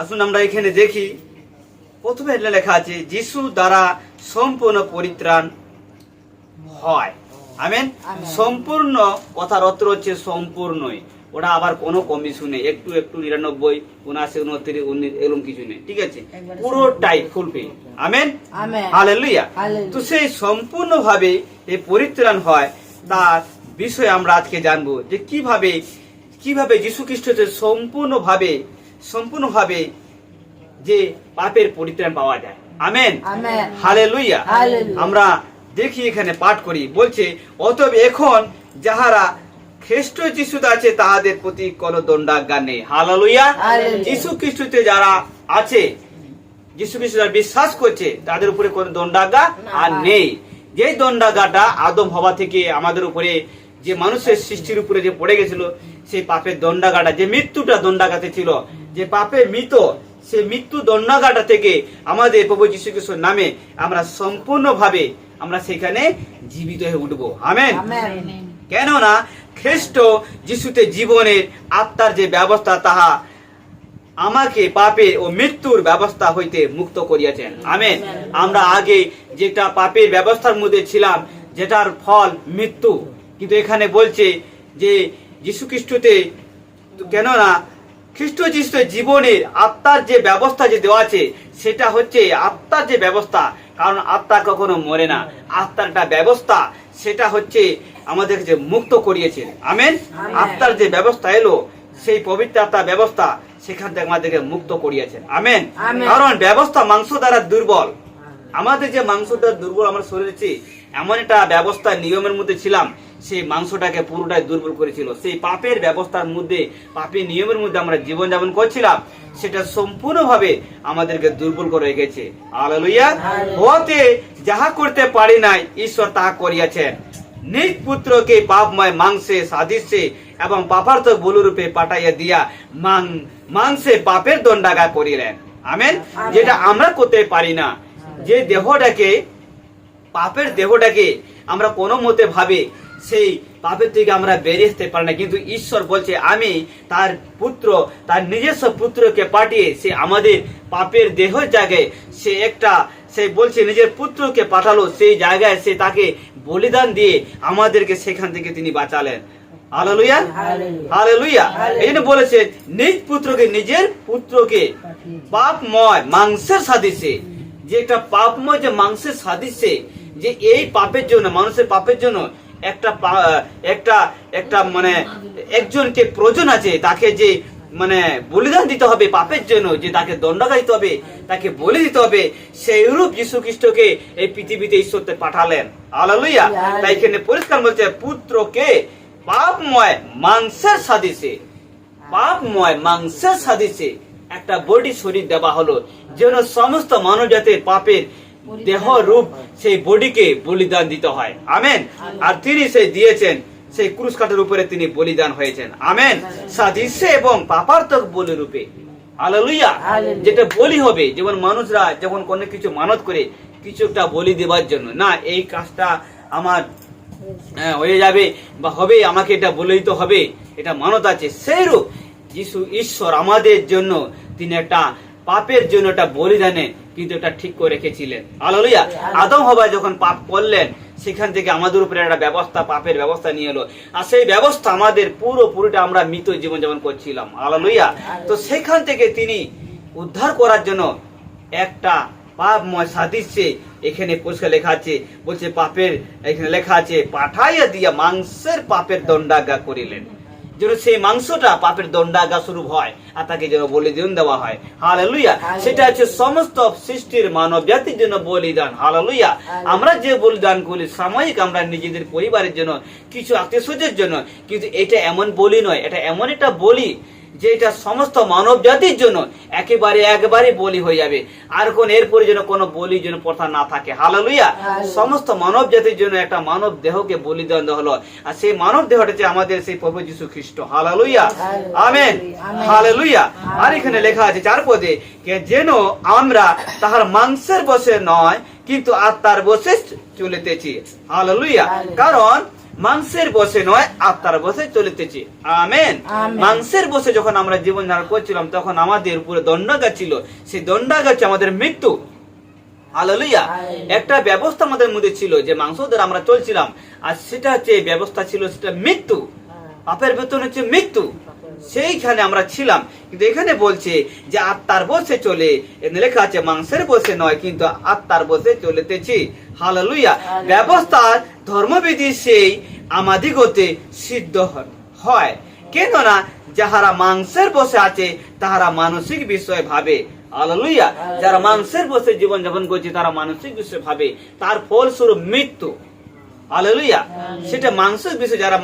আসুন আমরা এখানে দেখি। প্রথমে লেখা আছে যিশু দ্বারা সম্পূর্ণ পরিত্রাণ হয়। আমেন? সম্পূর্ণ কথার অর্থ হচ্ছে সম্পূর্ণই। ওটা আবার কোনো কমিশন নেই। একটু একটু নিরানব্বই উনআশি উনত্রিশ উনিশ এরকম কিছু নেই। ঠিক আছে? পুরোটাই ফুলফিল আমেন? হালেলুয়া। তো সেই সম্পূর্ণভাবে এই পরিত্রাণ হয় তার বিষয়ে আমরা আজকে জানব যে কীভাবে কীভাবে যীশু খ্রিস্ট হচ্ছে সম্পূর্ণভাবে সম্পূর্ণভাবে যে পাপের পরিত্রাণ পাওয়া যায়। আমেন। হালেলুয়া। হালেলুয়া। আমরা দেখি এখানে পাঠ করি। বলছে অতএব এখন যাহারা খ্রিস্ট যিশুতে আছে তাহাদের প্রতি কোন দণ্ডাজ্ঞা নেই। হালেলুয়া। যিশু খ্রিস্টতে যারা আছে যিশু খ্রিস্ট যারা বিশ্বাস করছে তাদের উপরে কোন দণ্ডাজ্ঞা আর নেই। যে দণ্ডাজ্ঞাটা আদম হওয়া থেকে আমাদের উপরে যে মানুষের সৃষ্টির উপরে যে পড়ে গেছিল সেই পাপের দণ্ডাগাটা যে মৃত্যুটা দণ্ডাগাতে ছিল যে পাপে মৃত সে মৃত্যু দণ্ডাগাটা থেকে আমাদের প্রভু যীশু খ্রিস্টর নামে আমরা সম্পূর্ণভাবে আমরা সেখানে জীবিত হয়ে উঠবো। আমেন। কেননা খ্রিস্ট যিশুতে জীবনের আত্মার যে ব্যবস্থা তাহা আমাকে পাপের ও মৃত্যুর ব্যবস্থা হইতে মুক্ত করিয়াছেন। আমেন। আমরা আগে যেটা পাপের ব্যবস্থার মধ্যে ছিলাম যেটার ফল মৃত্যু। কিন্তু এখানে বলছে যে যীশু খ্রিস্টতে কেননা খ্রিস্ট যিশুর জীবনের আত্মার যে ব্যবস্থা যে দেওয়া আছে সেটা হচ্ছে আত্মার যে ব্যবস্থা। কারণ আত্মা কখনো মরে না। আত্মার একটা ব্যবস্থা সেটা হচ্ছে আমাদের যে মুক্ত করিয়েছে। আমেন। আত্মার যে ব্যবস্থা এলো সেই পবিত্র আত্মার ব্যবস্থা সেখান থেকে আমাদেরকে মুক্ত করিয়েছেন আমেন? আমেন। কারণ ব্যবস্থা মাংস দ্বারা দুর্বল। আমাদের যে মাংসটা দুর্বল আমার শরীরে এমন একটা ব্যবস্থা নিয়মের মধ্যে ছিলাম সেই মাংসটাকে পুরোটাই দুর্বল করেছিল। সেই পাপের ব্যবস্থার মধ্যে পাপের নিয়মের মধ্যে আমরা জীবন যাপন করছিলাম সেটা সম্পূর্ণভাবে আমাদেরকে দুর্বল করে রেখেছে। আলালুইয়া হতে যাহা করতে পারি নাই ঈশ্বর তাহা করিয়াছেন। নিজ পুত্রকে পাপময় মাংসে সাদৃশ্যে এবং পাপার্থ বলুরূপে পাঠাইয়া দিয়া মাং মাংসে পাপের দণ্ডাগা করিলেন। আমেন। যেটা আমরা করতে পারি না যে দেহটাকে পাপের দেহটাকে আমরা কোনো মতে ভাবে সেই পাপের থেকে আমরা বেরিয়ে আসতে পারি না। কিন্তু ঈশ্বর বলছে আমি তার পুত্র তার নিজস্ব পুত্রকে পাঠিয়ে সে আমাদের পাপের দেহের জায়গায় সে একটা সে বলছে নিজের পুত্রকে পাঠালো। সেই জায়গায় সে তাকে বলিদান দিয়ে আমাদেরকে সেখান থেকে তিনি বাঁচালেন। হালেলুয়া। হালেলুয়া। হালেলুয়া। এই জন্য বলেছে নিজ পুত্রকে নিজের পুত্রকে পাপময় মাংসের সাদৃশ্যে। যে একটা পাপময় যে মাংসের সাদৃশ্যে যে এই পাপের জন্য মানুষের পাপের জন্য একটা একটা একটা মানে একজনকে প্রয়োজন আছে তাকে যে মানে বলিদান দিতে হবে পাপের জন্য যে তাকে দণ্ডাগা দিতে হবে তাকে বলে দিতে হবে সেই রূপ যীশু খ্রিস্টকে এই পৃথিবীতে ঈশ্বরতে পাঠালেন। আলালুইয়া তাই এখানে পরিষ্কার বলছে পুত্রকে পাপময় মাংসের সাদৃশ্যে পাপময় মাংসের সাদৃশ্যে একটা বডি শরীর দেওয়া হলো যেন সমস্ত মানব জাতির পাপের দেহ রূপ সেই বডিকে বলিদান দিতে হয়। আমেন। আর তিনি সেই দিয়েছেন সেই ক্রুশ কাঠের উপরে তিনি বলিদান হয়েছেন। আমেন। সাদৃশ্যে এবং পাপার্থক বলি রূপে। আলালুইয়া যেটা বলি হবে যেমন মানুষরা যখন কোনো কিছু মানত করে কিছু একটা বলি দেওয়ার জন্য। না এই কাজটা আমার হ্যাঁ, হয়ে যাবে বা হবে আমাকে এটা বলে দিতে হবে এটা মানত আছে। সেই রূপ যিশু ঈশ্বর আমাদের জন্য তিনি একটা পাপের জন্য একটা বলিদানে কিন্তু এটা ঠিক করে রেখেছিলেন। আলোলিয়া আদম হবা যখন পাপ করলেন, সেখান থেকে আমাদের উপরে একটা ব্যবস্থা, পাপের ব্যবস্থা নিয়ে এলো। আর সেই ব্যবস্থা আমাদের পুরো পুরোটা আমরা মৃত জীবন যাপন করছিলাম। আলোলিয়া তো সেখান থেকে তিনি উদ্ধার করার জন্য একটা পাপময় সাদৃশ্যে এখানে পরিষ্কার লেখা আছে, বলছে পাপের, এখানে লেখা আছে, পাঠাইয়া দিয়া মাংসের পাপের দণ্ডাজ্ঞা করিলেন। যেন সেই মাংসটা পাপের দণ্ডাগা শুরু হয় আর তাকে যেন বলিদান দেওয়া হয়। হালালুইয়া সেটা হচ্ছে সমস্ত সৃষ্টির মানব জাতির জন্য বলিদান। হালালুইয়া আমরা যে বলিদান করি সাময়িক আমরা নিজেদের পরিবারের জন্য কিছু আত্মীয় জন্য কিন্তু এটা এমন বলি নয় এটা এমন একটা বলি যে এটা সমস্ত মানব জাতির জন্য একেবারে একবারে বলি হয়ে যাবে। আর কোন এরপরে যেন কোনো বলি যেন প্রথা না থাকে। হালালুইয়া সমস্ত মানব জাতির জন্য একটা মানব দেহকে বলিদান দেওয়া হলো। আর সেই মানব দেহটা আমাদের সেই প্রভু যীশু খ্রিস্ট। Hallelujah amen. হালেলুইয়া আর এখানে লেখা আছে চার পদে যেন আমরা তাহার মাংসের বসে নয় কিন্তু আত্মার বসে চলিতেছি। হালেলুইয়া কারণ মাংসের বসে নয় আত্মার বসে চলিতেছি। আমেন। মাংসের বসে যখন আমরা জীবন ধারণ করছিলাম তখন আমাদের উপরে দণ্ডাগা ছিল। সেই দণ্ডাগা আমাদের মৃত্যু। হালেলুয়া। একটা ব্যবস্থা আমাদের মধ্যে ছিল যে মাংস দ্বারা আমরা চলছিলাম। আর সেটা যে ব্যবস্থা ছিল সেটা মৃত্যু। পাপের বেতন হচ্ছে মৃত্যু। সেইখানে আমরা ছিলাম। কিন্তু এখানে বলছে যে আত্মার বসে চলে। এখানে লেখা আছে মাংসের বসে নয় কিন্তু আত্মার বসে চলিতেছি। হালেলুয়া। ব্যবস্থার ধর্মবিধি সেই আমাদিগতে সিদ্ধ হয়। কেননা যাহারা মাংসের বসে আছে তাহারা মানসিক বিষয় ভাবে। হালেলুয়া। যারা মাংসের বসে জীবন যাপন করছে তারা মানসিক বিষয় ভাবে। তার ফলস্বরূপ মৃত্যু। হালেলুয়া সেটা মাংসের বিষয়, যারা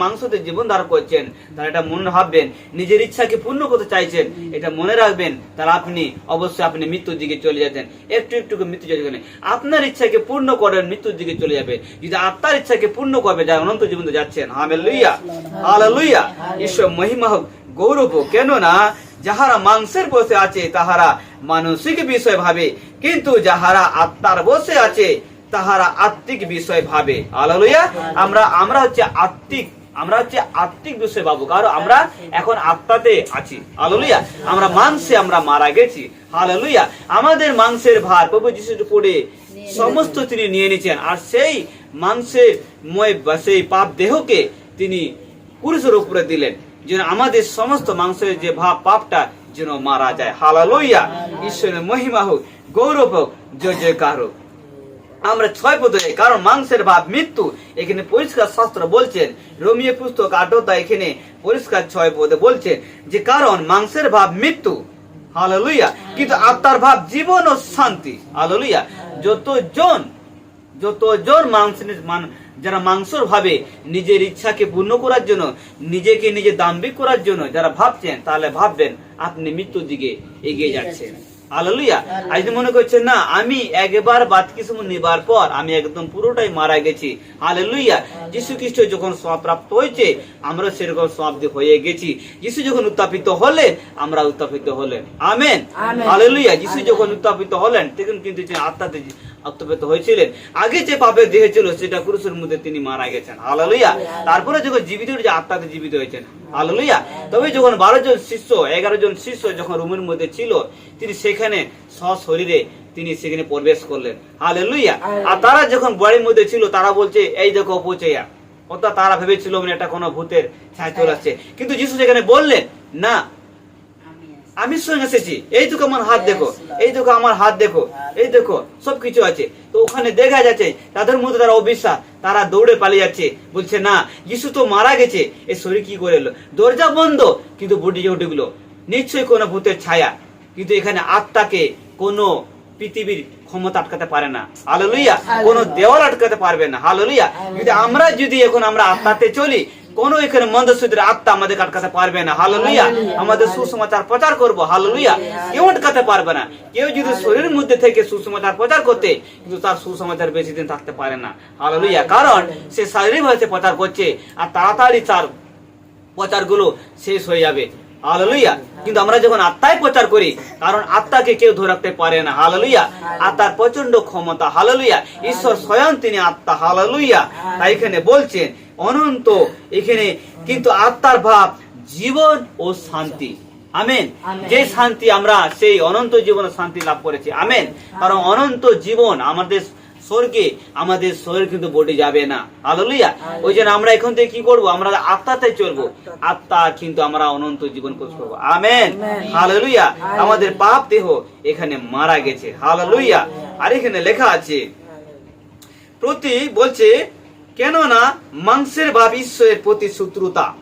জীবন ধারণ করছেন, তারা এটা মনে ভাববেন, নিজের ইচ্ছাকে পূর্ণ করতে চাইছেন, এটা মনে রাখবেন আপনি অবশ্যই আপনি মৃত্যুর দিকে চলে একটু একটু মৃত্যু চলে আপনার ইচ্ছাকে পূর্ণ করেন মৃত্যুর দিকে চলে যাবে। যদি আত্মার ইচ্ছাকে পূর্ণ করবে, যারা অনন্ত জীবন যাচ্ছেন হালেলুয়া হালেলুয়া ঈশ্বর মহিমা হোক, গৌরব কেননা যাহারা মাংসের বসে আছে, তাহারা মানসিক বিষয় ভাবে, কিন্তু যাহারা আত্মার বসে আছে তাহারা আত্মিক বিষয় ভাবে। আলালুয়া। আমরা আমরা হচ্ছে আত্মিক, আমরা হচ্ছে আত্মিক বিষয় ভাবো কারণ আমরা এখন আত্মাতে আছি। আলালুয়া। আমরা মাংসে আমরা মারা গেছি। হালেলুয়া আমাদের মাংসের ভার প্রভু যিশুর পড়ে সমস্ত তিনি নিয়ে নিয়েছেন। আর সেই মাংসের ময় সেই পাপ দেহকে তিনি পুরুষের উপরে দিলেন। যেন আমাদের সমস্ত মাংসের যে ভাব, পাপটা যেন মারা যায়। হালালুইয়া ঈশ্বরের মহিমা হোক, গৌরব হোক জয় জয়কার হোক। আমরা ছয় পদে কারণ মাংসের ভাব, মৃত্যু। এখানে পরিষ্কার শাস্ত্র বলছেন রোমিও পুস্তক আটতা এখানে পরিষ্কার ছয় পদে বলছেন যে, কারণ মাংসের ভাব, মৃত্যু। হালেলুয়া। কিন্তু আত্মার ভাব, জীবন ও শান্তি। হালেলুয়া। যতজন যতজন মাংস মান- যারা মাংসর ভাবে নিজের ইচ্ছাকে পূর্ণ করার জন্য, নিজেকে নিজে দাম্ভিক করার জন্য যারা ভাবছেন, তাহলে ভাববেন, আপনি মৃত্যুর দিকে এগিয়ে যাচ্ছেন। আজ যদি মনে করছেন না আমি একবার বাদ কিছু নেবার পর আমি একদম পুরোটাই মারা গেছি। আলালুইয়া যিশু খ্রিস্ট যখন সব প্রাপ্ত হয়েছে আমরা সেরকম সব হয়ে গেছি। যিশু যখন উত্থাপিত হলেন আমরা উত্থাপিত হলেন। আমেন। হালেলুয়া যিশু যখন উত্থাপিত হলেন তখন কিন্তু আত্মাতে উত্থাপিত হয়েছিলেন। আগে যে পাপের দেহে ছিল সেটা ক্রুশের মধ্যে তিনি মারা গেছেন। হালেলুয়া। তারপরে যখন জীবিত হয়েছে আত্মাতে জীবিত হয়েছেন। হালেলুয়া। তবে যখন বারো জন শিষ্য এগারো জন শিষ্য যখন রুমের মধ্যে ছিল তিনি সেখানে সশরীরে তিনি সেখানে প্রবেশ করলেন। হালেলুয়া। আর তারা যখন বাড়ির মধ্যে ছিল তারা বলছে এই দেখো পৌঁছেয়া অর্থাৎ তারা ভেবেছিল মানে এটা কোনো ভূতের ছায়া চলে আসছে। কিন্তু যিশু সেখানে বললেন না আমি সঙ্গে এসেছি। এই দেখো আমার হাত দেখো। এই দেখো আমার হাত দেখো। এই দেখো সব কিছু আছে। তো ওখানে দেখা যাচ্ছে তাদের মধ্যে তারা অবিশ্বাস তারা দৌড়ে পালিয়ে যাচ্ছে। বলছে না যিশু তো মারা গেছে। এই শরীর কি করে এলো? দরজা বন্ধ কিন্তু বডি যে উঠে নিশ্চয়ই কোনো ভূতের ছায়া। কিন্তু এখানে আত্মাকে কোনো পৃথিবীর ক্ষমতা আটকাতে পারে না। হালেলুয়া কোনো দেওয়াল আটকাতে পারবে না। হালেলুয়া যদি আমরা যদি এখন আমরা আত্মাতে চলি কোন এখানে মন্দসূত্রের আত্মা আমাদের আটকাতে পারবে না? হালেলুয়া আমাদের সুসমাচার প্রচার করব। হালেলুয়া কেউ আটকাতে পারবে না। কেউ যদি শরীরের মধ্যে থেকে সুসমাচার প্রচার করতে কিন্তু তার সুসমাচার বেশি দিন থাকতে পারে না। হালেলুয়া কারণ সে শারীরিক ভাবে প্রচার করছে আর তাড়াতাড়ি তার প্রচারগুলো শেষ হয়ে যাবে। হালেলুয়া কিন্তু আমরা যখন আত্মায় প্রচার করি কারণ আত্মাকে কেউ ধরে রাখতে পারে না। হালেলুয়া আত্মার প্রচণ্ড ক্ষমতা। হালেলুয়া ঈশ্বর স্বয়ং তিনি আত্মা। হালেলুয়া তাই এখানে বলছেন অনন্ত। এখানে কিন্তু আত্মার ভাব জীবন ও শান্তি। আমেন। যে শান্তি আমরা সেই অনন্ত জীবনে শান্তি লাভ করেছি। আমেন। কারণ অনন্ত জীবন আমাদের স্বর্গে আমাদের শরীর কিন্তু বডি যাবে না। হালেলুয়া। ওই জন্য আমরা এখন থেকে কি করব? আমরা আত্মাতে চলবো। আত্মা কিন্তু আমরা অনন্ত জীবন কোচ করব। আমেন। হালেলুয়া। আমাদের পাপ দেহ এখানে মারা গেছে। হালেলুয়া। আর এখানে লেখা আছে প্রতি বলছে কেননা মাংসের বা ঈশ্বরের প্রতি শত্রুতা।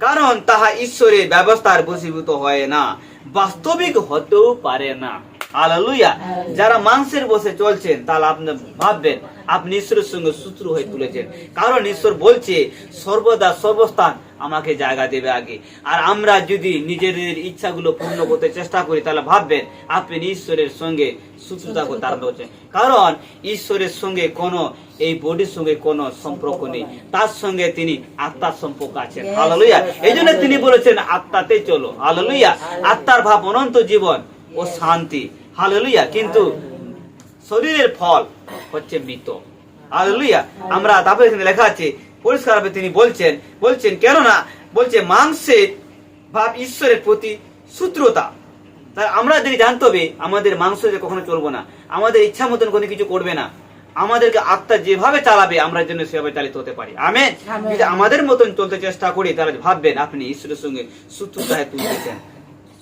কারণ তাহা ঈশ্বরের ব্যবস্থার বসীভূত হয় না, বাস্তবিক হতেও পারে না। আলালুয়া যারা মাংসের বসে চলছেন তাহলে আপনি ভাববেন আপনি ঈশ্বরের সঙ্গে শত্রু হয়ে তুলেছেন। কারণ ঈশ্বর বলছে সর্বদা সর্বস্থান আমাকে জায়গা দেবে আগে। আর আমরা যদি নিজেদের ইচ্ছাগুলো পূর্ণ করতে চেষ্টা করি তাহলে ভাববেন আপনি ঈশ্বরের সঙ্গে শত্রুতা করতে আরম্ভ করছেন। কারণ ঈশ্বরের সঙ্গে কোনো এই বডির সঙ্গে কোনো সম্পর্ক নেই। তার সঙ্গে তিনি আত্মার সম্পর্ক আছেন। হালেলুয়া এই জন্য তিনি বলেছেন আত্মাতে চলো। হালেলুয়া আত্মার ভাব অনন্ত জীবন ও শান্তি। হালেলুয়া কিন্তু শরীরের ফল হচ্ছে মৃত। হালেলুয়া আমরা তারপরে এখানে লেখা আছে পরিষ্কারভাবে তিনি বলছেন বলছেন কেননা বলছে মাংসের ভাব ঈশ্বরের প্রতি সূত্রতা। তাই আমরা যদি জানতে হবে আমাদের মাংস যে কখনো চলবো না আমাদের ইচ্ছা মতন কোনো কিছু করবে না আমাদেরকে আত্মা যেভাবে চালাবে আমরা যেন সেভাবে চালিত হতে পারি। আমেন? আমেন। যদি আমাদের মতন চলতে চেষ্টা করি তাহলে ভাববেন আপনি ঈশ্বরের সঙ্গে সূত্রতায় তুলতেছেন।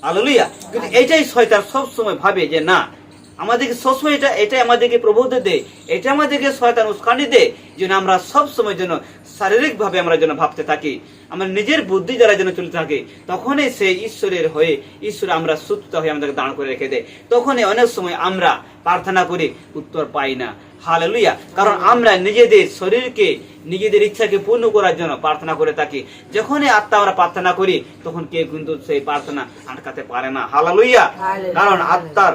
আলুলিয়া। কিন্তু এটাই শয়তান সব সময় ভাবে যে না, আমাদেরকে সবসময় এটা এটাই আমাদেরকে প্রবোধ দেয় এটা আমাদেরকে শয়তান উস্কানি দেয় যেন আমরা সব সময় যেন শারীরিক ভাবে আমরা যেন ভাবতে থাকি, আমরা নিজের বুদ্ধি যারা যেন চলতে থাকে, তখনই সে ঈশ্বরের হয়ে ঈশ্বর আমরা সুস্থ হয়ে আমাদেরকে দাঁড় করে রেখে দেয়। তখনই অনেক সময় আমরা প্রার্থনা করি, উত্তর পাই না। হালেলুয়া। কারণ আমরা নিজেদের শরীরকে নিজেদের ইচ্ছাকে পূর্ণ করার জন্য প্রার্থনা করে থাকি। যখনই আত্মা আমরা প্রার্থনা করি তখন কেউ কিন্তু সেই প্রার্থনা আটকাতে পারে না। হালালুইয়া কারণ আত্মার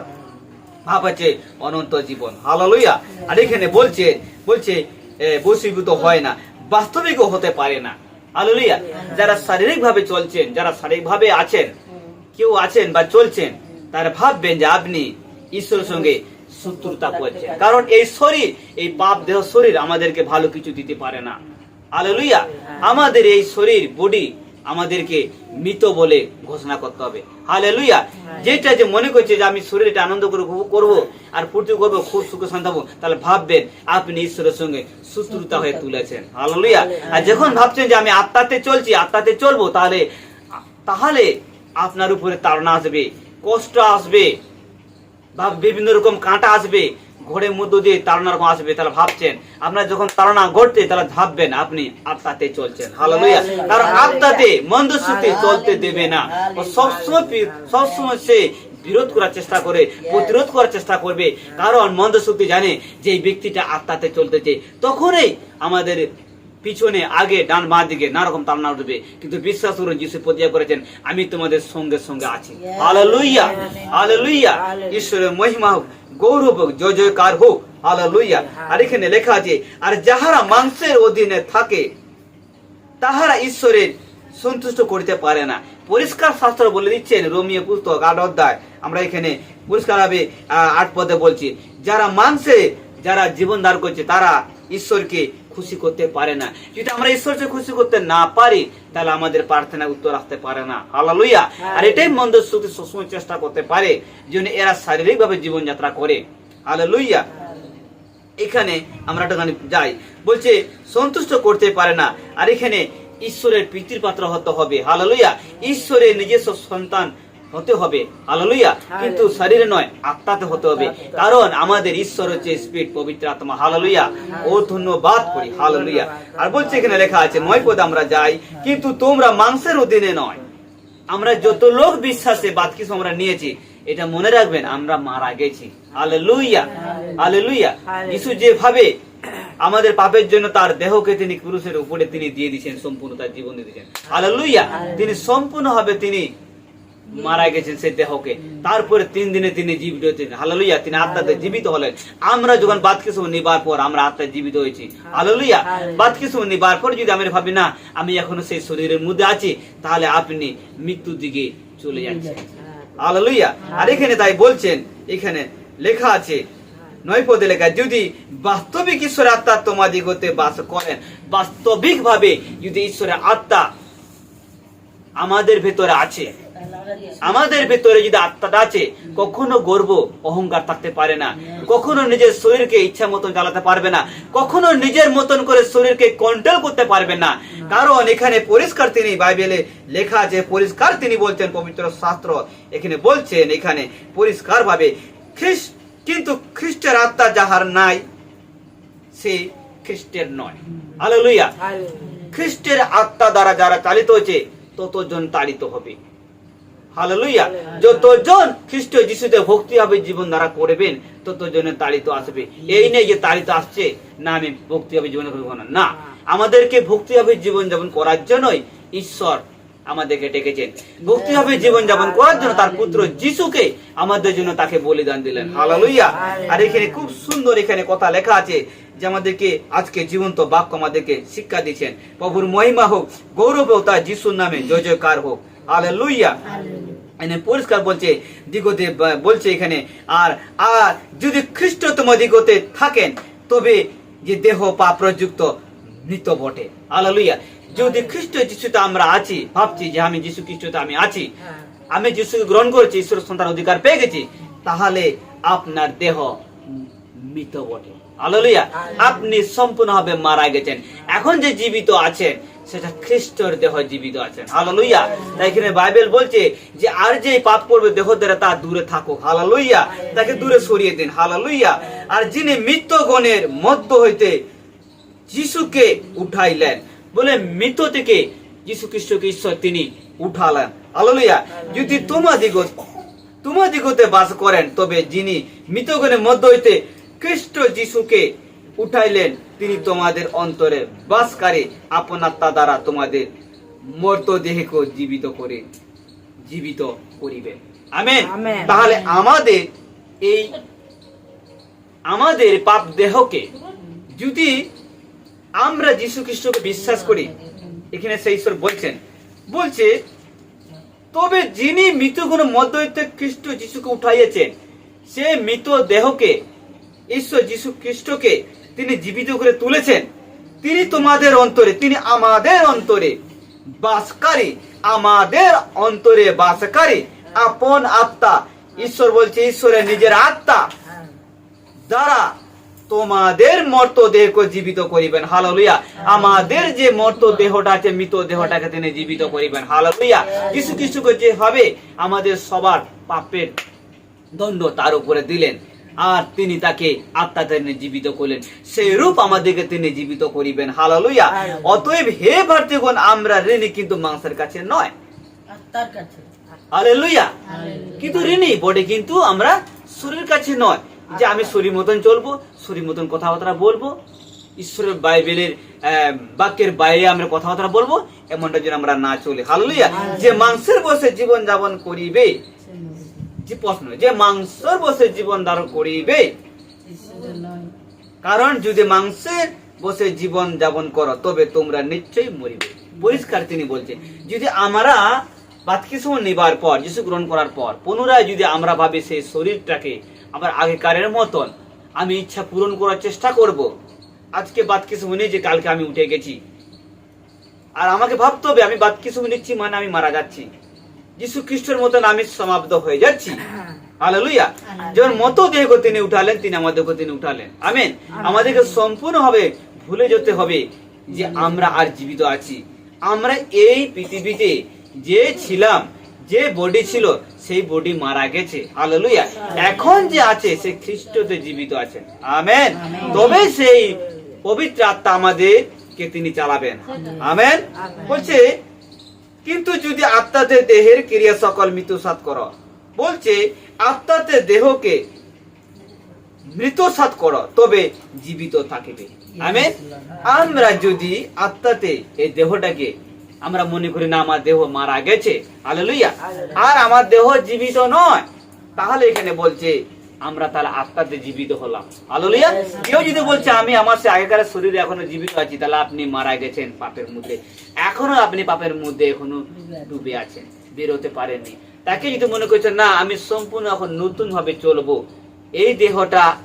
ভাব আছে অনন্ত জীবন। হালালুইয়া আর এখানে বলছে বলছে এ, বশীভূত হয় না বাস্তবিকও হতে পারে না। হালেলুয়া। যারা শারীরিক ভাবে চলছেন যারা শারীরিক ভাবে আছেন কেউ আছেন বা চলছেন তারা ভাববেন যে আপনি ঈশ্বরের সঙ্গে শত্রুতা করছেন কারণ এই শরীর এই পাপ দেহ শরীর আমাদেরকে ভালো কিছু দিতে পারে না। আলেলুইয়া আমাদের এই শরীর বডি আমাদেরকে মৃত বলে ঘোষণা করতে হবে। হালেলুইয়া যেটা যে মনে করছে যে আমি শরীরটা আনন্দ করে করব আর ফুর্তি করব খুব সুখে শান্ত হব তাহলে ভাববেন আপনি ঈশ্বরের সঙ্গে সুশ্রুতা হয়ে তুলেছেন। হালেলুইয়া আর যখন ভাবছেন যে আমি আত্মাতে চলছি আত্মাতে চলবো তাহলে তাহলে আপনার উপরে তাড়না আসবে কষ্ট আসবে বা বিভিন্ন রকম কাঁটা আসবে ঘোড়ের মধ্য দিয়ে তাড়না রকম আসবে তাহলে ভাবছেন আপনার যখন তাড়না ঘটছে তাহলে ভাববেন আপনি আত্মাতে চলছেন। হালেলুয়া কারণ আত্মাতে মন্দ শক্তি চলতে দেবে না। ও সবসময় সবসময় সে বিরোধ করার চেষ্টা করে প্রতিরোধ করার চেষ্টা করবে। কারণ মন্দ শক্তি জানে যে এই ব্যক্তিটা আত্মাতে চলতেছে। তখনই আমাদের পিছনে আগে ডান বাঁ দিকে নানা রকম তাড়না উঠবে। কিন্তু বিশ্বাস করুন যিশু প্রতিজ্ঞা করেছেন আমি তোমাদের সঙ্গে সঙ্গে আছি। হালেলুইয়া হালেলুইয়া ঈশ্বরের মহিমা হোক গৌরব হোক জয় জয়কার হোক। হালেলুইয়া আর এখানে লেখা আছে আর যাহারা মাংসের অধীনে থাকে তাহারা ঈশ্বরের সন্তুষ্ট করতে পারে না। পরিষ্কার শাস্ত্র বলে দিচ্ছেন রোমিও পুস্তক আট অধ্যায়। আমরা এখানে পরিষ্কার ভাবে আট পদে বলছি যারা মাংসে যারা জীবন দান করছে তারা ঈশ্বরকে খুশি করতে পারে না। যদি আমরা ঈশ্বরকে খুশি করতে না পারি তাহলে আমাদের প্রার্থনা উত্তর আসতে পারে না। হালালুইয়া আর এটাই মন্দ শক্তি সবসময় চেষ্টা করতে পারে যেন এরা শারীরিক ভাবে জীবনযাত্রা করে। হালালুইয়া এখানে আমরা একটা যাই। বলছে সন্তুষ্ট করতে পারে না। আর এখানে ঈশ্বরের প্রীতির পাত্র হতে হবে। হালালুইয়া ঈশ্বরের নিজস্ব সন্তান হতে হবে। হালালুইয়া কিন্তু শরীরে নয় আত্মাতে হতে হবে। কারণ আমাদের ঈশ্বর হচ্ছে স্পিড পবিত্র আত্মা। হালালুইয়া ও ধন্যবাদ করি। হালালুইয়া আর বলছে এখানে লেখা আছে নয় পদ আমরা যাই কিন্তু তোমরা মাংসের অধীনে নয়। আমরা যত লোক বিশ্বাসে বাদ কিছু আমরা নিয়েছি এটা মনে রাখবেন আমরা মারা গেছি। আলেলুইয়া আলেলুইয়া যিশু যেভাবে আমাদের পাপের জন্য তার দেহকে তিনি পুরুষের উপরে তিনি দিয়ে দিয়েছেন সম্পূর্ণ তার জীবন দিয়ে দিয়েছেন। আলেলুইয়া তিনি সম্পূর্ণ সম্পূর্ণভাবে তিনি মারা গেছেন সেই দেহকে। তারপরে তিন দিনে তিনি জীবিত হয়েছেন। হালালুইয়া তিনি আত্মাতে জীবিত হলেন। আমরা যখন বাদ কিছু নিবার পর আমরা আত্মায় জীবিত হয়েছি। হালালুইয়া বাদ কিছু নিবার পর যদি আমি ভাবি না, আমি এখনও সেই শরীরের মধ্যে আছি, তাহলে আপনি মৃত্যুর দিকে চলে যাচ্ছেন। আলালুইয়া আর এখানে তাই বলছেন, এখানে লেখা আছে, নয় পদে লেখা যদি বাস্তবিক ঈশ্বরের আত্মা তোমাদের হতে বাস করেন বাস্তবিক ভাবে যদি ঈশ্বরের আত্মা আমাদের ভেতরে আছে আমাদের ভেতরে যদি আত্মাটা আছে কখনো গর্ব অহংকার থাকতে পারে না। কখনো নিজের শরীরকে ইচ্ছা মতন চালাতে পারবে না। কখনো নিজের মতন করে শরীরকে কন্ট্রোল করতে পারবে না। কারণ এখানে পরিষ্কার তিনি বাইবেলে লেখা আছে পরিষ্কার তিনি বলছেন পবিত্র শাস্ত্র এখানে বলছেন এখানে পরিষ্কার ভাবে খ্রিস্ট কিন্তু খ্রিস্টের আত্মা যাহার নাই সে খ্রিস্টের নয়। আলোলুইয়া খ্রিস্টের আত্মা দ্বারা যারা চালিত হয়েছে ততজন তাড়িত হবে। হালেলুইয়া যতজন খ্রিস্ট যিশুতে ভক্তি হবে জীবন দ্বারা করবেন, ততজনের তাড়িত আসবে। এই নেই যে তাড়িত আসছে, না আমি ভক্তি হবে জীবন করব না। না, আমাদেরকে ভক্তি হবে জীবন যাপন করার জন্যই ঈশ্বর আমাদেরকে ডেকেছেন। ভক্তি হবে জীবন যাপন করার জন্য তার পুত্র যিশুকে আমাদের জন্য তাকে বলিদান দিলেন। হালেলুইয়া আর এখানে খুব সুন্দর এখানে কথা লেখা আছে যে আমাদেরকে আজকে জীবন্ত বাক্য আমাদেরকে শিক্ষা দিচ্ছেন। প্রভুর মহিমা হোক, গৌরব হোক তার যিশুর নামে জয় জয়কার হোক। এখানে পরিষ্কার বলছে দিগতে বলছে এখানে আর আর যদি খ্রিস্ট তোমার দিগতে থাকেন তবে যে দেহ পা প্রযুক্ত মৃত বটে। আলালুইয়া যদি খ্রিস্ট যিশুতে আমরা আছি ভাবছি যে আমি যিশু খ্রিস্টতে আমি আছি হ্যাঁ। আমি যিশুকে গ্রহণ করেছি ঈশ্বর সন্তান অধিকার পেয়ে গেছি তাহলে আপনার দেহ মৃত বটে। আলোলিয়া আপনি সম্পূর্ণভাবে মারা গেছেন। এখন যে জীবিত আছেন, সেটা খ্রিস্টর দেহ জীবিত আছেন। হালালুইয়া তাই এখানে বাইবেল বলছে যে, আর যে পাপ করবে, দেহ দ্বারা তা দূরে থাকুক। হালালুইয়া তাকে দূরে সরিয়ে দিন। হালালুইয়া আর যিনি মৃত্যুগণের মধ্য হইতে যিশুকে উঠাইলেন, বলে মৃত থেকে যিশু খ্রিস্টকে ঈশ্বর তিনি উঠালেন। আলোলিয়া যদি তোমাদিগো তোমাদিগতে বাস করেন, তবে যিনি মৃতগণের মধ্য হইতে খ্রিস্ট যিশুকে উঠাইলেন। তিনি তোমাদের অন্তরে বাসকারী আপন আত্মা দ্বারা তোমাদের মর্ত দেহকে জীবিত করে জীবিত করিবেন আমেন। আমেন। তাহলে আমাদের এই আমাদের পাপ দেহকে যদি আমরা যীশু খ্রিস্টকে বিশ্বাস করি এখানে সেই ঈশ্বর বলছেন বলছে তবে যিনি মৃতগুণ মধ্য হইতে খ্রিস্ট যিশুকে উঠাইয়েছেন সে মৃত দেহকে ঈশ্বর যীশু খ্রিস্টকে তিনি জীবিত করে তুলেছেন। তিনি তোমাদের অন্তরে, তিনি আমাদের অন্তরে বাসকারী, আমাদের অন্তরে বাসকারী, আপন আত্মা। ঈশ্বর বলছে, ঈশ্বরের নিজের আত্মা। দ্বারা তোমাদের মর্ত দেহকে জীবিত করিবেন। হালেলুয়া। আমাদের যে মর্ত দেহটা আছে মৃত দেহটাকে তিনি জীবিত করিবেন। হালেলুয়া। কিছু কিছু যে হবে আমাদের সবার পাপের দণ্ড তার উপরে দিলেন আর তিনি তাকে আত্মা তিনি জীবিত করলেন। সেই রূপ আমাদেরকে তিনি জীবিত করিবেন। হালেলুয়া। অতএব হে ভারতীয়গণ আমরা ঋণী কিন্তু মাংসের কাছে নয়। আত্মার কাছে। কিন্তু ঋণী বটে কিন্তু আমরা শরীর কাছে নয়। যে আমি শরীর মতন চলবো শরীর মতন কথাবার্তা বলব ঈশ্বরের বাইবেলের বাক্যের বাইরে আমরা কথাবার্তা বলব এমনটা যেন আমরা না চলে। হালেলুয়া। যে মাংসের বসে জীবন যাপন করিবে যে প্রশ্ন, যে মাংসের বসে জীবন ধারণ করিবে। কারণ যদি মাংসের বসে জীবন যাপন করো, তবে তোমরা নিশ্চয়ই মরিবে। পরিষ্কার তিনি বলছেন, যদি আমরা বাতকিসম নিবার পর, যিশু গ্রহণ করার পর, পুনরায় যদি আমরা ভাবি সেই শরীরটাকে আমার আগেকারের মতন, আমি ইচ্ছা পূরণ করার চেষ্টা করব, আজকে বাতকিসম নিয়ে কালকে আমি উঠে গেছি। আর আমাকে ভাবতে হবে, আমি বাতকিসম নিচ্ছি মানে আমি মারা যাচ্ছি। যিশু খ্রিস্টের মতন আমি সমাপ্ত হয়ে যাচ্ছি। হালেলুয়া। যখন মতো দেহকে তিনি উঠালেন তিনি আমাদেরকে তিনি উঠালেন। আমেন। আমাদেরকে সম্পূর্ণভাবে ভুলে যেতে হবে যে আমরা আর জীবিত আছি। আমরা এই পৃথিবীতে যে ছিলাম যে বডি ছিল সেই বডি মারা গেছে। হালেলুয়া। এখন যে আছে সে খ্রিস্টতে জীবিত আছেন। আমেন। তবে সেই পবিত্র আত্মা আমাদেরকে তিনি চালাবেন। আমেন। বলছে কিন্তু যদি আত্মাতে দেহের ক্রিয়া সকল মৃত্যুসাত করো, বলছে আত্মাতে দেহকে মৃতসাত করো, তবে জীবিত থাকিবে। আমেন? আমরা যদি আত্মাতে এই দেহটাকে, আমরা মনে করি না আমার দেহ মারা গেছে, হালেলুয়া। আর আমার দেহ জীবিত নয়, তাহলে এখানে বলছে আমরা তাহলে আত্মাতে জীবিত হলাম। হালেলুয়া। কেউ যদি বলছে আমি আমার সে আগেকার শরীরে এখনও জীবিত আছি তাহলে আপনি মারা গেছেন পাপের মধ্যে। এখনও আপনি পাপের মধ্যে এখনও ডুবে আছেন বেরোতে পারেননি। তাকে যদি মনে করছেন না আমি সম্পূর্ণ এখন নতুন ভাবে চলবো এই দেহটা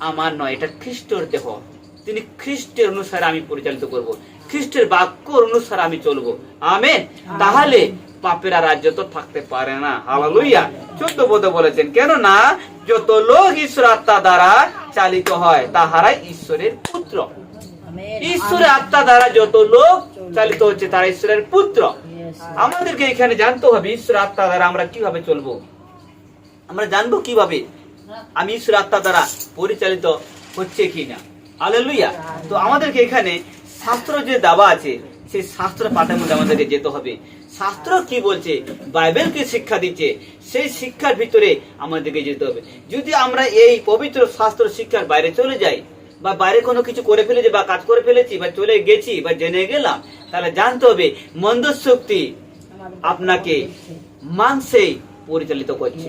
আমার নয় এটা খ্রিস্টর দেহ। তিনি খ্রিস্টের অনুসারে আমি পরিচালিত করব। খ্রিস্টের বাক্য অনুসারে আমি চলবো। আমেন। তাহলে পাপেরা রাজ্য তো থাকতে পারে না। হালালুইয়া চোদ্দ বোধ বলেছেন কেন না যত লোক ঈশ্বর আত্মা দ্বারা চালিত হয় তাহারাই ঈশ্বরের পুত্র। ঈশ্বরের আত্মা দ্বারা যত লোক চালিত হচ্ছে তারা ঈশ্বরের পুত্র। আমাদেরকে এখানে জানতে হবে ঈশ্বর আত্মা দ্বারা আমরা কীভাবে চলবো? আমরা জানব কীভাবে আমি ঈশ্বর আত্মা দ্বারা পরিচালিত হচ্ছে কিনা। আলেলুইয়া তো আমাদেরকে এখানে শাস্ত্র যে দাবা আছে সেই শাস্ত্র পাঠের মধ্যে আমাদেরকে যেতে হবে। শাস্ত্র কি বলছে? বাইবেল কি শিক্ষা দিচ্ছে? সেই শিক্ষার ভিতরে আমাদেরকে যেতে হবে। যদি আমরা এই পবিত্র শাস্ত্র শিক্ষার বাইরে চলে যাই বা বাইরে কোনো কিছু করে ফেলেছি বা কাজ করে ফেলেছি বা চলে গেছি বা জেনে গেলাম তাহলে জানতে হবে মন্দ শক্তি আপনাকে মাংসে পরিচালিত করছে।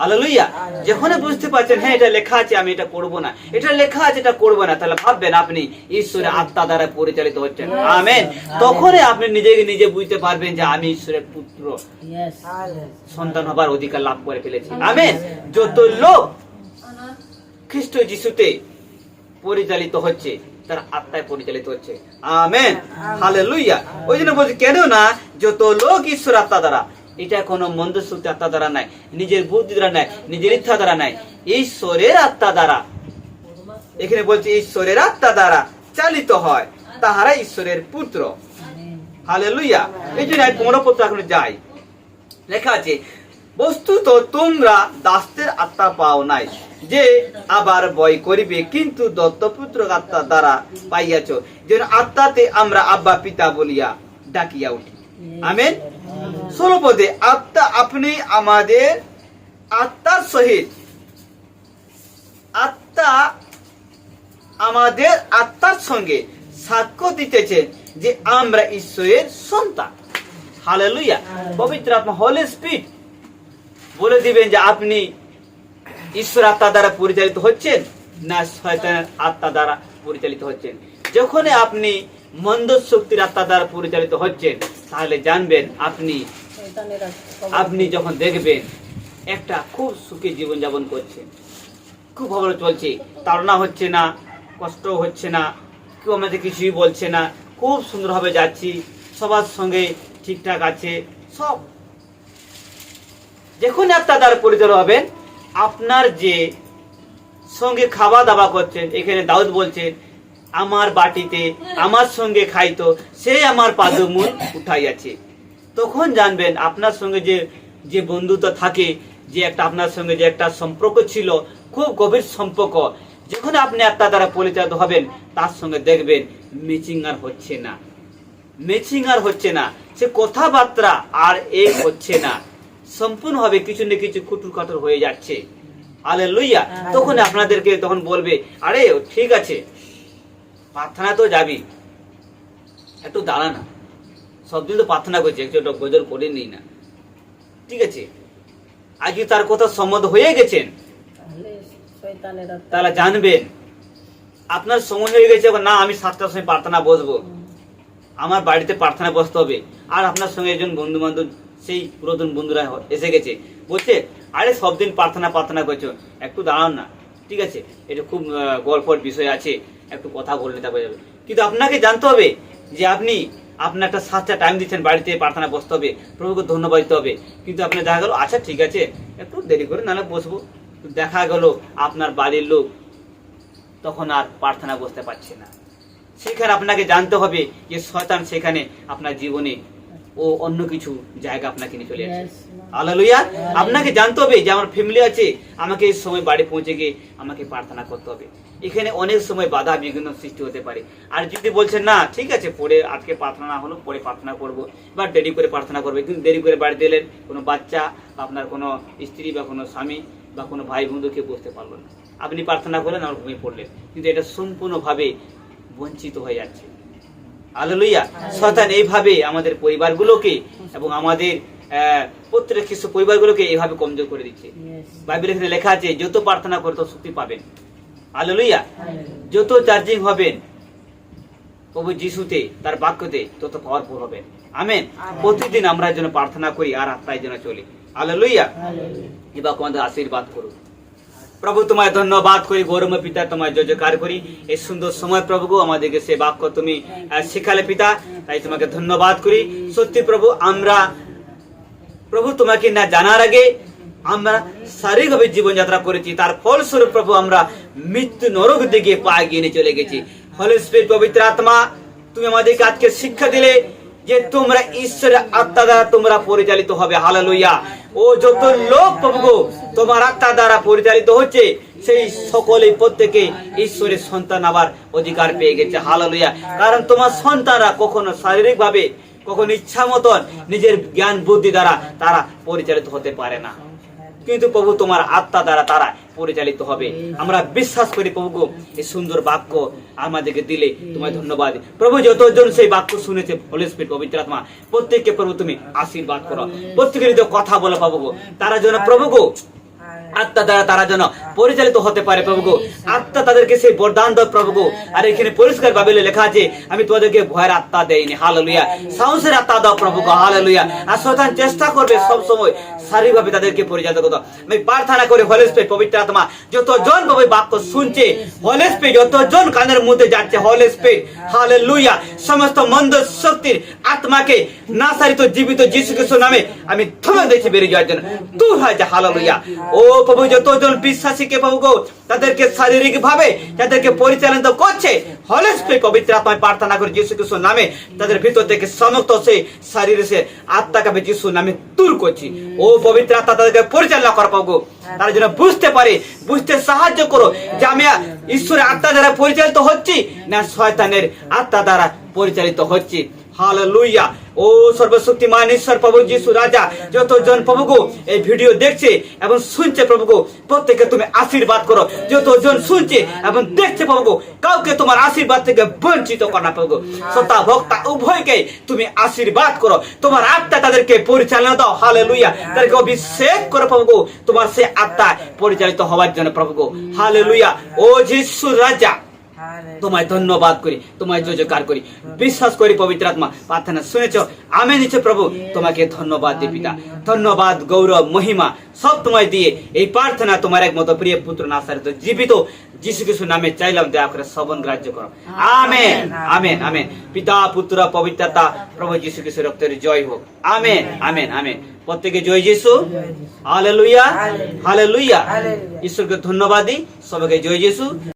আলালুইয়া যখন বুঝতে পারছেন হ্যাঁ এটা লেখা আছে আমি এটা করব না। এটা লেখা আছে এটা করব না। তাহলে ভাববেন আপনি ঈশ্বরের আত্মা দ্বারা পরিচালিত হচ্ছেন। আমেন। তখনই আপনি নিজেকে নিজে বুঝতে পারবেন যে আমি ঈশ্বরের পুত্র। সন্তান হবার অধিকার লাভ করে ফেলেছি। আমেন। যত লোক খ্রিস্ট যিশুতে পরিচালিত হচ্ছে তার আত্মায় পরিচালিত হচ্ছে। আমেন। হালেলুইয়া ওই জন্য বলছি কেন না যত লোক ঈশ্বর আত্মা দ্বারা এটা কোনো মন্দ শক্তি আত্মা দ্বারা নাই, নিজের বুদ্ধি দ্বারা নাই, নিজের ইচ্ছা দ্বারা নাই। ঈশ্বরের আত্মা দ্বারা। এখানে বলছে, ঈশ্বরের আত্মা দ্বারা চালিত হয়, তাহারা ঈশ্বরের পুত্র। হালেলুইয়া এই জন্য এখন যাই লেখা আছে, বস্তুত তোমরা দাসদের আত্মা পাও নাই, যে আবার বয় করিবে, কিন্তু দত্তপুত্র আত্মা দ্বারা পাইয়াছ, যেন আত্মাতে আমরা আব্বা, পিতা বলিয়া ডাকিয়া উঠি। আমেন? ষোলো পদে আত্মা আপনি আমাদের আত্মার সহিত। আত্মা আমাদের আত্মার সঙ্গে সাক্ষ্য দিতেছে যে আমরা ঈশ্বরের সন্তান। হালেলুইয়া পবিত্র আত্মা হলে স্পিড বলে দিবেন যে আপনি ঈশ্বর আত্মা দ্বারা পরিচালিত হচ্ছেন না শয়তানের আত্মা দ্বারা পরিচালিত হচ্ছেন। যখন আপনি মন্দ শক্তির আত্মা দ্বারা পরিচালিত হচ্ছেন তাহলে জানবেন আপনি আপনি যখন দেখবেন একটা খুব সুখী জীবনযাপন করছেন খুব ভালো চলছে তাড়না হচ্ছে না কষ্ট হচ্ছে না কেউ আমাদের কিছুই বলছে না খুব সুন্দরভাবে যাচ্ছি সবার সঙ্গে ঠিকঠাক আছে সব। যখন আপনার দ্বারা পরিচালনা হবেন আপনার যে সঙ্গে খাওয়া দাওয়া করছেন এখানে দাউদ বলছেন আমার বাটিতে আমার সঙ্গে খাইতো সে আমার পাদমূল উঠাইয়াছে। তখন জানবেন আপনার সঙ্গে যে যে বন্ধুত্ব থাকে যে একটা আপনার সঙ্গে যে একটা সম্পর্ক ছিল খুব গভীর সম্পর্ক। যখন আপনি আপনার দ্বারা পরিচালিত হবেন তার সঙ্গে দেখবেন ম্যাচিং আর হচ্ছে না। ম্যাচিং আর হচ্ছে না। সে কথাবার্তা আর এ হচ্ছে না। সম্পূর্ণভাবে কিছু না কিছু খুটুর কাটুর হয়ে যাচ্ছে। আলে লইয়া তখন আপনাদেরকে তখন বলবে আরে ঠিক আছে প্রার্থনা তো যাবি। একটু দাঁড়া না। সব দিন তো প্রার্থনা করছে একটু গজল করে নিই না। ঠিক আছে? আজকে তার কথা সম্মত হয়ে গেছেন? তাহলে জানবেন আপনার সময় হয়ে গেছে না আমি সাতটার সময় প্রার্থনা বসবো। আমার বাড়িতে প্রার্থনা বসতে হবে। আর আপনার সঙ্গে একজন বন্ধু বান্ধব সেই পুরাতন বন্ধুরা এসে গেছে। বলছে আরে সব দিন প্রার্থনা প্রার্থনা করছ। একটু দাঁড়ান না। ঠিক আছে? এটা খুব গল্পর বিষয় আছে। একটু কথা বলে নিতে যাবে। কিন্তু আপনাকে জানতে হবে যে আপনি আপনার একটা সাতটা টাইম দিচ্ছেন বাড়িতে, প্রার্থনা বসতে হবে, প্রভুকে ধন্যবাদ দিতে হবে। কিন্তু আপনি দেখা গেল আচ্ছা ঠিক আছে, একটু দেরি করে নাহলে বসবো। দেখা গেল আপনার বাড়ির লোক তখন আর প্রার্থনা বসতে পারছে না। সেখানে আপনাকে জানতে হবে যে শয়তান সেখানে আপনার জীবনে ও অন্য কিছু জায়গা আপনাকে নিয়ে চলে আসে। আলালুইয়া আপনাকে জানতে হবে যে আমার ফ্যামিলি আছে আমাকে এই সময় বাড়ি পৌঁছে গিয়ে আমাকে প্রার্থনা করতে হবে। এখানে অনেক সময় বাধা বিঘ্ন সৃষ্টি হতে পারে। আর যদি বলছেন না ঠিক আছে পরে আজকে প্রার্থনা না হলো পরে প্রার্থনা করব। বা দেরি করে প্রার্থনা করবে কিন্তু দেরি করে বাড়িতে এলেন কোনো বাচ্চা আপনার কোনো স্ত্রী বা কোনো স্বামী বা কোনো ভাই বন্ধু কেউ বুঝতে পারল না। আপনি প্রার্থনা করলেন আর ঘুমিয়ে পড়লেন। কিন্তু এটা সম্পূর্ণভাবে বঞ্চিত হয়ে যাচ্ছে। আলোলইয়া শয়তান এইভাবে আমাদের পরিবারগুলোকে এবং আমাদের প্রত্যেক পরিবারগুলোকে এইভাবে কমজোর করে দিচ্ছে। বাইবেল এখানে লেখা আছে যত প্রার্থনা করে তত শক্তি পাবেন। আলোলইয়া যত চার্জিং হবেন প্রভু যিশুতে তার বাক্যতে তত পাওয়ারফুল হবেন। আমেন। প্রতিদিন আমরা যেন প্রার্থনা করি আর আত্মায় যেন চলি। আলোলইয়া এবার আমাদের আশীর্বাদ করুন প্রভু, তোমায় ধন্যবাদ করি গৌরম পিতা, তোমায় জয় জয়কার করি। এই সুন্দর সময় প্রভু আমাদেরকে সে বাক্য তুমি শেখালে পিতা, তাই তোমাকে ধন্যবাদ করি। সত্যি প্রভু, আমরা, প্রভু, তোমাকে না জানার আগে আমরা শারীরিকভাবে জীবনযাত্রা করেছি। তার ফলস্বরূপ প্রভু, আমরা মৃত্যু নরক দিকে পা নিয়ে চলে গেছি। হলে স্পিরিট পবিত্র আত্মা, তুমি আমাদেরকে আজকে শিক্ষা দিলে যে তোমরা ঈশ্বরের আত্মা দ্বারা তোমরা পরিচালিত হবে। হালালুইয়া ও যত লোক প্রভু তোমার আত্মা দ্বারা পরিচালিত হচ্ছে, সেই সকলেই প্রত্যেকে ঈশ্বরের সন্তান আবার অধিকার পেয়ে গেছে। হালালুয়া। কারণ তোমার সন্তানরা কখনো শারীরিক ভাবে কখনো ইচ্ছা মতন নিজের জ্ঞান, বুদ্ধি দ্বারা তারা পরিচালিত হতে পারে না। কিন্তু প্রভু তোমার আত্মা দ্বারা তারা পরিচালিত হবে। আমরা বিশ্বাস করি প্রভু এই সুন্দর বাক্য আমাদেরকে দিলে তোমায় ধন্যবাদ। প্রভু যতজন সেই বাক্য শুনেছে হোলি পবিত্র আত্মা প্রত্যেককে প্রভু তুমি আশীর্বাদ করো। প্রত্যেকের কথা বলো প্রভু গো। তারা যেন প্রভু গো আত্মা দ্বারা তারা যেন পরিচালিত হতে পারে প্রভু আত্মা তাদেরকে সেই বরদান দাও প্রভু আর এখানে পরিষ্কার ভাবে লেখা আছে, আমি তোমাদেরকে ভয়ের আত্মা দেইনি। হালেলুয়া। সাহসের আত্মা দাও প্রভু গো হালেলুয়া। আর শয়তান চেষ্টা করবে সব সময় শারীরিকভাবে তাদেরকে পরিচালিত করতে। আমি প্রার্থনা করে হলে স্পে পবিত্র আত্মা, যতজন এই বাক্য শুনছে হলে স্পে যতজন কানের মধ্যে যাচ্ছে হলে স্পে হালেলুয়া। সমস্ত মন্দ শক্তির আত্মাকে নাসারিত জীবিত যিশু খ্রিস্ট নামে আমি থমে দিয়েছি বেরিয়ে যাওয়ার জন্য। দূর হয় যা, হালেলুয়া। ও প্রভু যতজন বিশ্বাসীকে প্রভু গো তাদেরকে শারীরিক ভাবে তাদেরকে পরিচালিত করছে হলে পবিত্র আত্মায় প্রার্থনা করে যিশু নামে তাদের ভিতর থেকে সমস্ত সে শরীরে সে আত্মাকে যিশু নামে দূর করছি। ও পবিত্র আত্মা তাদেরকে পরিচালনা করা পাবো তারা যেন বুঝতে পারে, বুঝতে সাহায্য করো যে আমি ঈশ্বরের আত্মা দ্বারা পরিচালিত হচ্ছি না শয়তানের আত্মা দ্বারা পরিচালিত হচ্ছি। হালেলুয়া। ও সর্বশক্তিমান ঈশ্বর প্রভু যিশু রাজা যতজন প্রভু গো এই ভিডিও দেখছে এবং শুনছে প্রভু গো প্রত্যেকে তুমি আশীর্বাদ করো। যতজন শুনছে এবং দেখছে প্রভুগো, কাউকে তোমার আশীর্বাদ থেকে বঞ্চিত করা প্রভু গো শ্রোতা ভক্তা উভয়কে তুমি আশীর্বাদ করো। তোমার আত্মা তাদেরকে পরিচালনা দাও। হালেলুয়া। তাদেরকে অভিষেক করো প্রভু গো তোমার সে আত্মা পরিচালিত হওয়ার জন্য প্রভু গো হালেলুয়া। ও যিশু রাজা। তোমায় ধন্যবাদ করি তোমায় জয়জয়কার করি। বিশ্বাস করি পবিত্র আত্মা প্রার্থনা শুনেছ আমি নিচে প্রভু। তোমাকে ধন্যবাদ দিই পিতা। ধন্যবাদ গৌরব মহিমা সব তোমায় দিয়ে এই প্রার্থনা তোমার একমতো প্রিয় পুত্র নাসারিত জীবিত যিশু কিছু নামে চাইলাম দয়া করে শ্রবণ গ্রাহ্য করো। Amen amen amen. পিতা পুত্র পবিত্রতা প্রভু যিশু কিছু রক্তের জয় হোক। Amen amen amen. প্রত্যেকে জয় যিশু। হালে লুইয়া হালে লুইয়া ঈশ্বরকে ধন্যবাদ দিই সবাইকে জয় যিশু।